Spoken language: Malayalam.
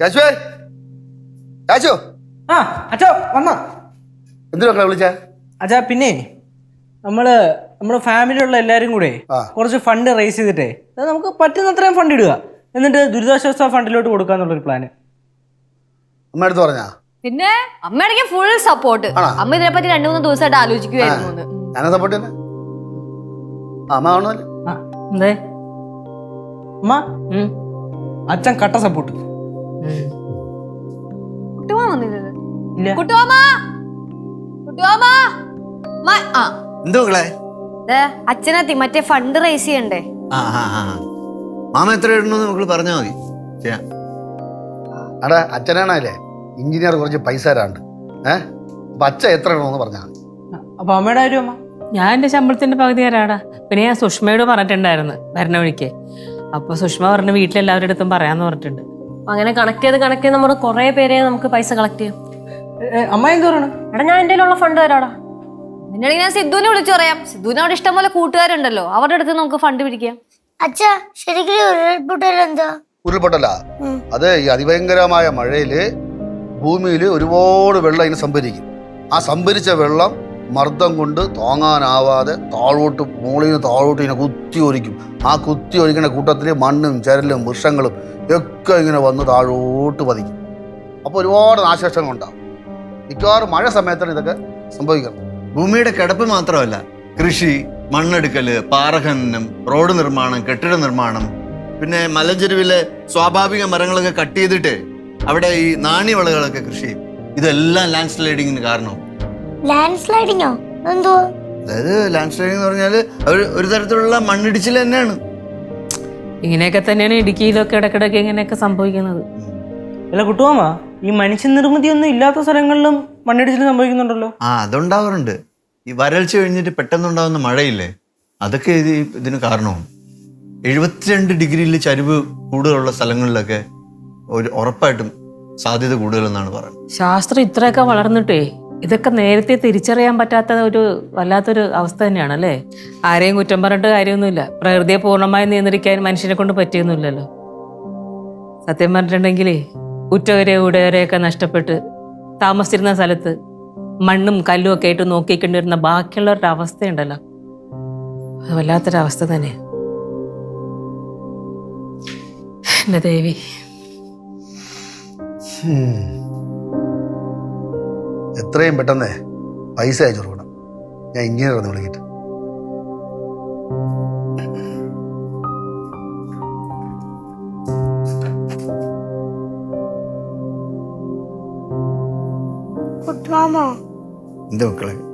യാശുവേ രാജു? ആ അച്ഛോ വന്നോ. എന്തിനാ വിളിച്ച? അച്ഛാ പിന്നെ നമ്മൾ നമ്മുടെ ഫാമിലിയുള്ള എല്ലാരും കൂടെ കുറച്ച് ഫണ്ട് റേസ് ചെയ്തിട്ടേ അത് നമുക്ക് പറ്റുന്നത്രയും ഫണ്ട് ഇടുക. എന്നിട്ട് ദുരിതാശ്വാസ ഫണ്ടിലോട്ട് കൊടുക്കാന്നുള്ളൊരു പ്ലാന് അമ്മ അടുത്ത് പറഞ്ഞാ? പിന്നെ അമ്മയാണെങ്കിൽ ഫുൾ സപ്പോർട്ട് അമ്മ ഇതിനെ പറ്റി രണ്ടു മൂന്ന് ദിവസമായിട്ട് ആലോചിക്കുകയായിരുന്നു. സപ്പോർട്ട് തന്നെ അമ്മ എന്തേ? അമ്മ? അച്ഛൻ കട്ട സപ്പോർട്ട് കുട്ടുമാ വന്നില്ലല്ലോ ഇല്ല. കുട്ടുവാമ കുട്ടുവാമ മ- ആ. എന്തോ ദേ, അച്ഛനെത്തി മറ്റേ ഫണ്ട് റേസ് ചെയ്യണ്ടേ? ആ ആ ആ. മാമ എത്ര ഇടണമെന്ന് മക്കൾ പറഞ്ഞാൽ മതി. ചെയ്യാം. അടാ അച്ഛനാണല്ലേ? എഞ്ചിനീയർ കുറച്ച് പൈസ തരാണ്ട് ഏ? അപ്പൊ അച്ഛൻ എത്ര ഇടണമെന്ന് പറഞ്ഞാ മതി. അപ്പൊ അമ്മയുടെ കാര്യം അമ്മ? ഞാൻ എന്റെ ശമ്പളത്തിന്റെ പകുതി തരാടാ പിന്നെ ഞാൻ സുഷ്മയോട് പറഞ്ഞിട്ടുണ്ടായിരുന്നു വരണ വഴിക്ക്. അപ്പൊ സുഷ്മ പറഞ്ഞു വീട്ടിലെല്ലാവരുടെ അടുത്തും പറയാന്ന് പറഞ്ഞിട്ടുണ്ട്. അങ്ങനെ കണക്ട് ചെയ്ത് കണക്ട് ചെയ്ത് നമ്മുടെ കുറെ പേരെ നമുക്ക് പൈസ കളക്ട് ചെയ്യാം. അമ്മ എന്ത് പറയണം എടാ ഞാൻ എന്റെ ഉള്ള ഫണ്ട് തരാടാ. പിന്നെയാണെങ്കിൽ ഞാൻ സിദ്ധുവിനെ വിളിച്ചു പറയാം. സിദ്ധുവിന് അവിടെ ഇഷ്ടംപോലെ കൂട്ടുകാരുണ്ടല്ലോ. അവരുടെ അടുത്ത് നമുക്ക് ഫണ്ട് പിടിക്കാം. അച്ഛാ ശരിക്കും ഉരുൾപൊട്ടൽ എന്താ? ഉരുൾപൊട്ടല? അത് ഈ അതിഭയങ്കരമായ മഴയിൽ ഭൂമിയിൽ ഒരുപാട് വെള്ളം ഇങ്ങനെ സംഭരിക്കും. ആ സംഭരിച്ച വെള്ളം മർദ്ദം കൊണ്ട് താങ്ങാനാവാതെ താഴോട്ട് മുകളിൽ നിന്ന് താഴോട്ട് ഇങ്ങനെ കുത്തി ഒലിക്കും. ആ കുത്തി ഒലിക്കുന്ന കൂട്ടത്തിൽ മണ്ണും ചരലും വൃക്ഷങ്ങളും ഒക്കെ ഇങ്ങനെ വന്ന് താഴോട്ട് പതിക്കും. അപ്പോൾ ഒരുപാട് നാശനഷ്ടങ്ങൾ ഉണ്ടാകും മിക്കവാറും മഴ സമയത്താണ് ഇതൊക്കെ സംഭവിക്കുന്നത്. ഭൂമിയുടെ കിടപ്പ് മാത്രമല്ല കൃഷി മണ്ണെടുക്കൽ പാറഖനനം റോഡ് നിർമ്മാണം കെട്ടിട നിർമ്മാണം പിന്നെ മലഞ്ചെരുവിലെ സ്വാഭാവിക മരങ്ങളൊക്കെ കട്ട് ചെയ്തിട്ട് അവിടെ ഈ നാണി നാണ്യവിളകളൊക്കെ കൃഷി ചെയ്യും. ഇതെല്ലാം ലാൻഡ് സ്ലൈഡിങ്ങിന് കാരണവും. ലാൻഡ് സ്ലൈഡിങ്ങോ എന്തോ? അതായത് ലാൻഡ് സ്ലൈഡിംഗ് എന്ന് പറഞ്ഞാൽ ഒരു ഒരു തരത്തിലുള്ള മണ്ണിടിച്ചിൽ തന്നെയാണ്. ഇങ്ങനെയൊക്കെ തന്നെയാണ് ഇടുക്കിയിലൊക്കെ ഇടക്കിടക്ക് ഇങ്ങനെയൊക്കെ സംഭവിക്കുന്നത്. അല്ല കുട്ടുവാമ ഈ മനുഷ്യ നിർമ്മിതി ഒന്നും ഇല്ലാത്ത സ്ഥലങ്ങളിലും മണ്ണിടിച്ചിൽ സംഭവിക്കുന്നുണ്ടല്ലോ. ആ അതുണ്ടാവാറുണ്ട്. ഈ വരൾച്ച കഴിഞ്ഞിട്ട് പെട്ടെന്നുണ്ടാകുന്ന മഴയില്ലേ അതൊക്കെ ഇത് ഇതിന് കാരണവും. എഴുപത്തിരണ്ട് ഡിഗ്രിയിൽ ചരിവ് കൂടുതലുള്ള സ്ഥലങ്ങളിലൊക്കെ ഒരു ഉറപ്പായിട്ടും സാധ്യത കൂടുതലെന്നാണ് പറയുന്നത്. ശാസ്ത്രം ഇത്രയൊക്കെ വളർന്നിട്ടേ ഇതൊക്കെ നേരത്തെ തിരിച്ചറിയാൻ പറ്റാത്ത ഒരു വല്ലാത്തൊരു അവസ്ഥ തന്നെയാണ് അല്ലേ? ആരെയും കുറ്റം പറഞ്ഞിട്ട് കാര്യമൊന്നുമില്ല. പ്രകൃതിയെ പൂർണമായി നിയന്ത്രിക്കാൻ മനുഷ്യനെ കൊണ്ട് പറ്റിയൊന്നുമില്ലല്ലോ. സത്യം പറഞ്ഞിട്ടുണ്ടെങ്കിലേ ഉറ്റവരെ ഉടയവരെയൊക്കെ നഷ്ടപ്പെട്ട് താമസിച്ചിരുന്ന സ്ഥലത്ത് മണ്ണും കല്ലും ഒക്കെ ആയിട്ട് നോക്കിക്കൊണ്ടിരുന്ന ബാക്കിയുള്ളവരുടെ അവസ്ഥയുണ്ടല്ലോ. അത് വല്ലാത്തൊരവസ്ഥ തന്നെ. എന്റെ ദേവി. എത്രയും പെട്ടെന്ന് പൈസ അയച്ചു കൊടുക്കണം. ഞാൻ എഞ്ചിനീയർ ഒന്ന് വിളിക്കിട്ട്. എന്താ മക്കളെ?